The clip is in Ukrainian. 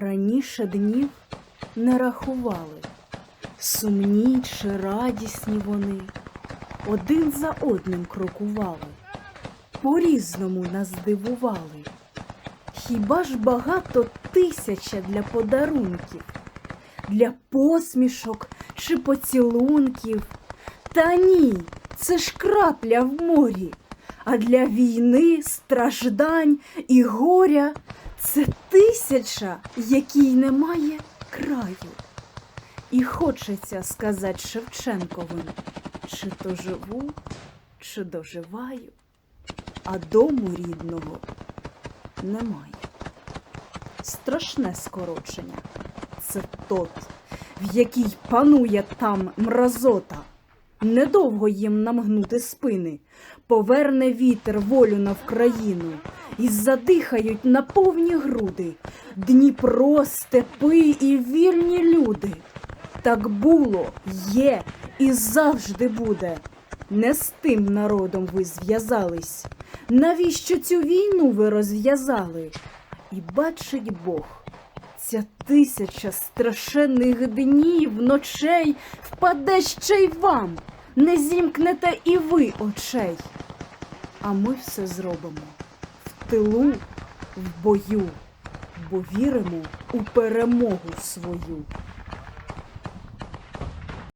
Раніше днів не рахували, сумні чи радісні вони, один за одним крокували, по-різному нас дивували. Хіба ж багато тисяча для подарунків, для посмішок чи поцілунків? Та ні, це ж крапля в морі, а для війни, страждань і горя це тисяча, якій немає краю. І хочеться сказати Шевченковим, чи то живу, чи доживаю, а дому рідного немає. Страшне скорочення це тот, в якій панує там мразота. Недовго їм намгнути спини, поверне вітер волю на Вкраїну, і задихають на повні груди Дніпро, степи і вільні люди. Так було, є і завжди буде. Не з тим народом ви зв'язались. Навіщо цю війну ви розв'язали? І бачить Бог, ця тисяча страшенних днів, ночей впаде ще й вам, не зімкнете і ви очей. А ми все зробимо в тилу, в бою, бо віримо у перемогу свою.